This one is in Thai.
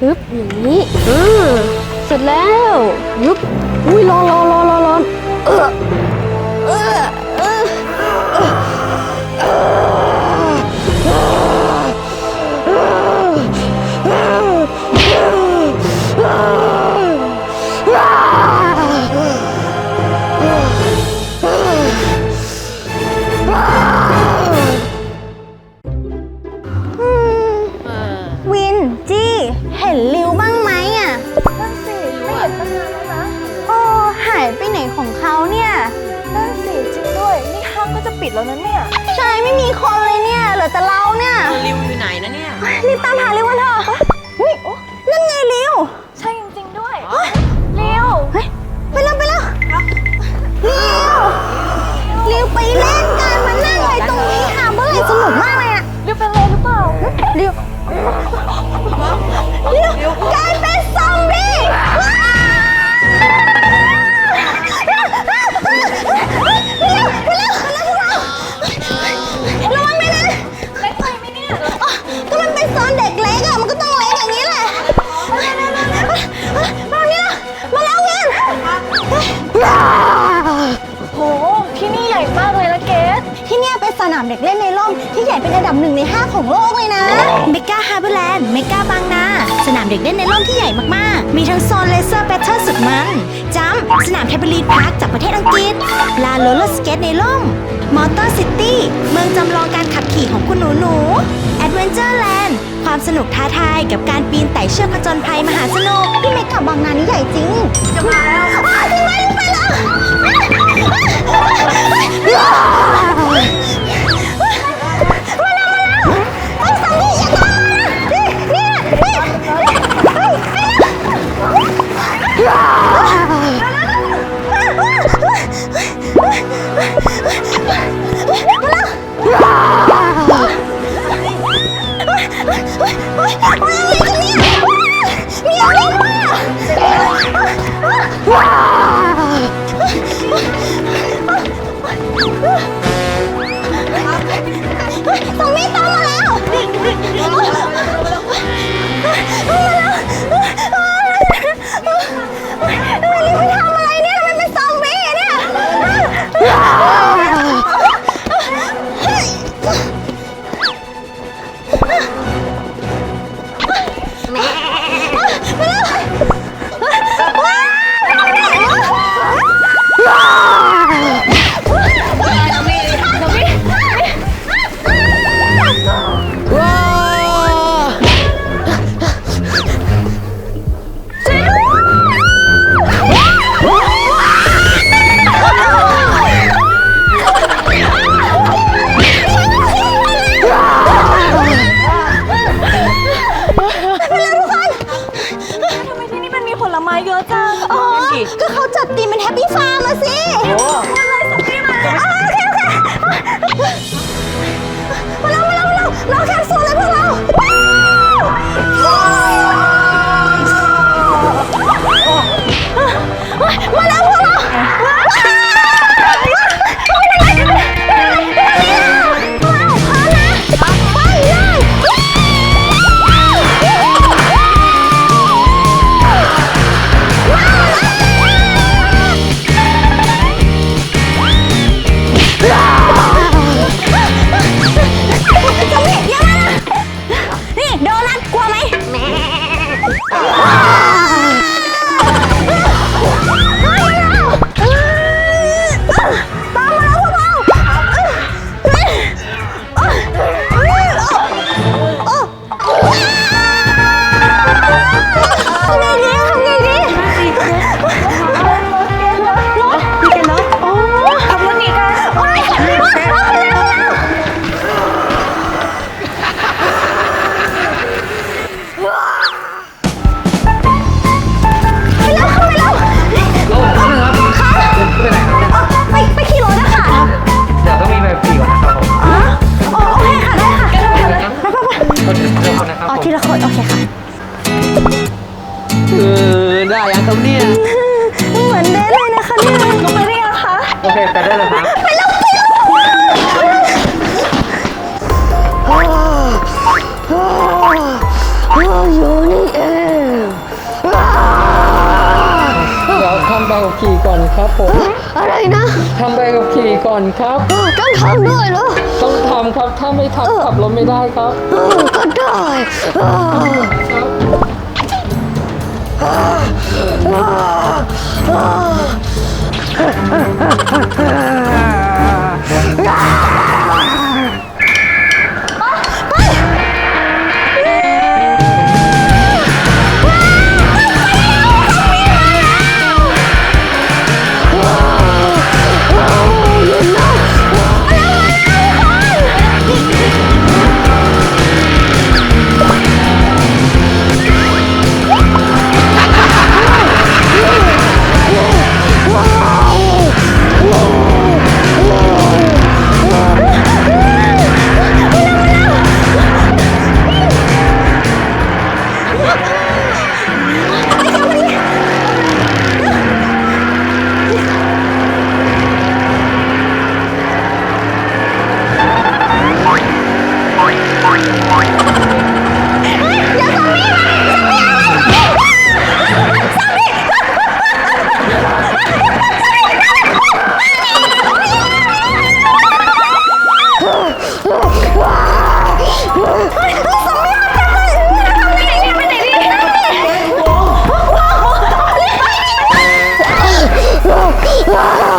ฮึบอย่างนี้อือเสร็จแล้วฮึบอุ้ยร้อนร้อนร้อนร้อนร้อเออ ปิดแล้วนะเนี่ยใช่ไม่มีคนเลยเนี่ยเหลือแต่เราเนี่ย ริวอยู่ไหนนะเนี่ย รีบตามหาริวกันเถอะเฮ้ยนั่นไงริวใช่จริงๆด้วยเร็วเฮ้ยไปแล้วไปแล้วริวริวไปเล่นกันมานั่งอะไรตรงนี้ค่ะเมื่อไหร่สนุกมากเลยอะเร็วเป็นไรหรือเปล่าริวริวก ดับหนึ่งในห้าของโลกเลยนะเมกาฮาร์เบอร์แลนด์เมกาบางนา สนามเด็กเล่นในร่มที่ใหญ่มากๆ มีทั้งโซนเลเซอร์แบทเทิลสุดมันจัมป์สนามเทเบิลีนพาร์คจากประเทศอังกฤษ ลานโรลเลอร์สเกตในร่ม มอเตอร์ซิตี้ เมืองจำลองการขับขี่ของคุณหนูหนูแอดเวนเจอร์แลนด์ ความสนุกท้าทายกับการปีนไต่เชือกผจญภัยมหาสนุกที่เมกาบางนานี่ใหญ่จริง จะมาแล้วจริงไหมไปแล้ว ส ก็เขาจัดตีมเป็นแฮปปี้ฟาร์มมาสิอะไรสั เออได้ยังครับเนี่ย เหมือนได้เลยนะคะเนี่ยต้องไปได้ยังคะโอเคไปได้เลยครับไปลงไปลงอยู่นี่เองเดี๋ทำใบขับขี่ก่อนครับผมอะไรนะทำใบกับขี่ก่อนครับ ต้องทำด้วยเหรอต้องทำครับถ้าไม่ทำขับรถไม่ได้ครับก็ได้ ああ Yeah.